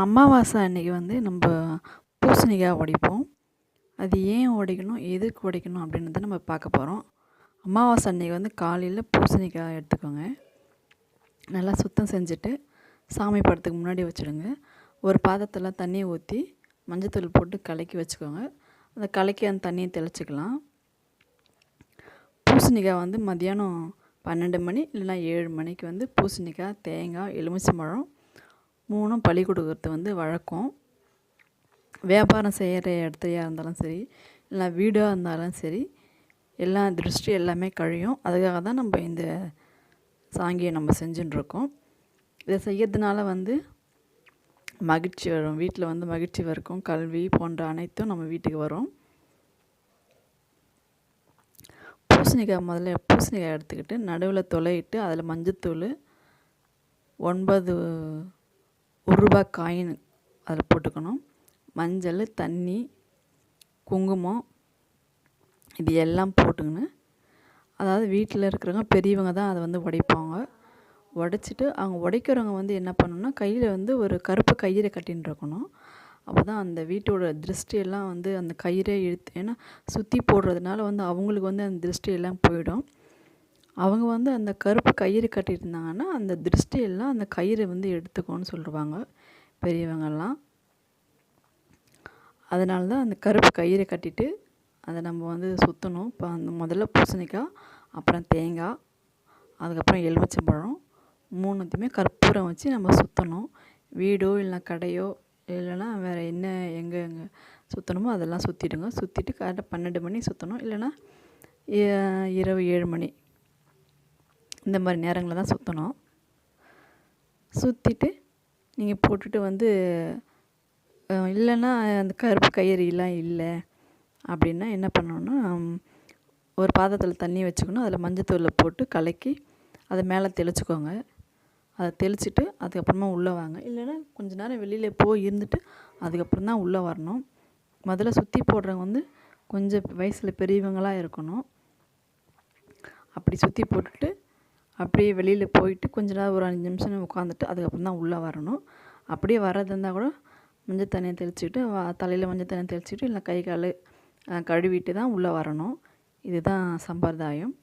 அமாவாசை அன்றைக்கி வந்து நம்ம பூசணிக்காய் உடைப்போம் அது ஏன் உடைக்கணும் எதுக்கு உடைக்கணும் அப்படின்றத நம்ம பார்க்க போகிறோம் அமாவாசை அன்றைக்கி வந்து காலையில் பூசணிக்காய் எடுத்துக்கோங்க. நல்லா சுத்தம் செஞ்சுட்டு சாமி படத்துக்கு முன்னாடி வச்சுடுங்க. ஒரு பாத்திரத்தில் தண்ணியை ஊற்றி மஞ்சத்தூள் போட்டு கலக்கி வச்சுக்கோங்க. அந்த கலக்கி அந்த தண்ணியை தெளிச்சிக்கலாம். பூசணிக்காய் வந்து மதியானம் பன்னெண்டு மணி இல்லைனா ஏழு மணிக்கு வந்து பூசணிக்காய் தேங்காய் எலுமிச்சம்பழம் மூணும் பழி கொடுக்கறது வந்து வழக்கம். வியாபாரம் செய்கிற இடத்துலையாக இருந்தாலும் சரி இல்லை வீடாக இருந்தாலும் சரி எல்லா திருஷ்டி எல்லாமே கழியும். அதுக்காக தான் நம்ம இந்த சாங்கியை நம்ம செஞ்சுட்டுருக்கோம் இதை செய்யறதுனால வந்து மகிழ்ச்சி வரும். வீட்டில் வந்து மகிழ்ச்சி வரைக்கும். கல்வி போன்ற அனைத்தும் நம்ம வீட்டுக்கு வரும். பூசணிக்காய் முதல்ல பூசணிக்காய் எடுத்துக்கிட்டு நடுவில் தொலையிட்டு அதில் மஞ்சத்தூள் ஒன்பது ஒரு ரூபா காயின் அதில் போட்டுக்கணும். மஞ்சள் தண்ணி குங்குமம் இது எல்லாம் போட்டுக்கின்னு அதாவது வீட்டில் இருக்கிறவங்க பெரியவங்க தான் அதை வந்து உடைப்பாங்க. உடைச்சிட்டு அவங்க உடைக்கிறவங்க வந்து என்ன பண்ணணும்னா கையில் வந்து ஒரு கருப்பு கயிறை கட்டின்னு இருக்கணும். அப்போ தான் அந்த வீட்டோட திருஷ்டியெல்லாம் வந்து அந்த கயிறை இழுத்து ஏன்னா சுற்றி போடுறதுனால வந்து அவங்களுக்கு வந்து அந்த திருஷ்டியெல்லாம் போயிடும். அவங்க வந்து அந்த கருப்பு கயிறு கட்டியிருந்தாங்கன்னா அந்த திருஷ்டியெல்லாம் அந்த கயிறு வந்து எடுத்துக்கோன்னு சொல்லுவாங்க பெரியவங்கெல்லாம். அதனால தான் அந்த கருப்பு கயிறை கட்டிட்டு அதை நம்ம வந்து சுற்றணும் இப்போ அந்த முதல்ல பூசணிக்காய் அப்புறம் தேங்காய் அதுக்கப்புறம் எலுமிச்சம்பழம் மூணுத்தையுமே கற்பூரம் வச்சு நம்ம சுற்றணும் வீடோ இல்லைனா கடையோ இல்லைன்னா வேறு என்ன எங்கே எங்கே சுற்றணுமோ அதெல்லாம் சுற்றிடுங்க சுற்றிட்டு கரெக்டாக பன்னெண்டு மணி சுற்றணும் இல்லைன்னா இரவு ஏழு மணி. இந்த மாதிரி நேரங்களில் தான் சுற்றணும் சுற்றிட்டு நீங்கள் போட்டுட்டு வந்து இல்லைன்னா அந்த கருப்பு கயிறுலாம் இல்லை அப்படின்னா என்ன பண்ணணுன்னா ஒரு பாத்திரத்தில் தண்ணி வச்சுக்கணும். அதில் மஞ்சத்தூளை போட்டு கலக்கி அதை மேலே தெளிச்சுக்கோங்க. அதை தெளிச்சுட்டு அதுக்கப்புறமா உள்ளே வாங்க. இல்லைன்னா கொஞ்ச நேரம் வெளியில் போய் இருந்துட்டு அதுக்கப்புறம் தான் உள்ளே வரணும். முதல்ல சுற்றி போடுறவங்க வந்து கொஞ்சம் வயசில் பெரியவங்களாக இருக்கணும். அப்படி சுற்றி போட்டுட்டு அப்படியே வெளியில் போயிட்டு கொஞ்ச நேரம் ஒரு அஞ்சு நிமிஷம் உட்காந்துட்டு அதுக்கப்புறம் தான் உள்ளே வரணும். அப்படியே வர்றது இருந்தால் கூட மஞ்சள் தண்ணியை தெளிச்சுட்டு தலையில் மஞ்சள் தண்ணியை தெளிச்சுட்டு இல்லை கை கால் கழுவிட்டு தான் உள்ளே வரணும். இதுதான் சம்பிரதாயம்.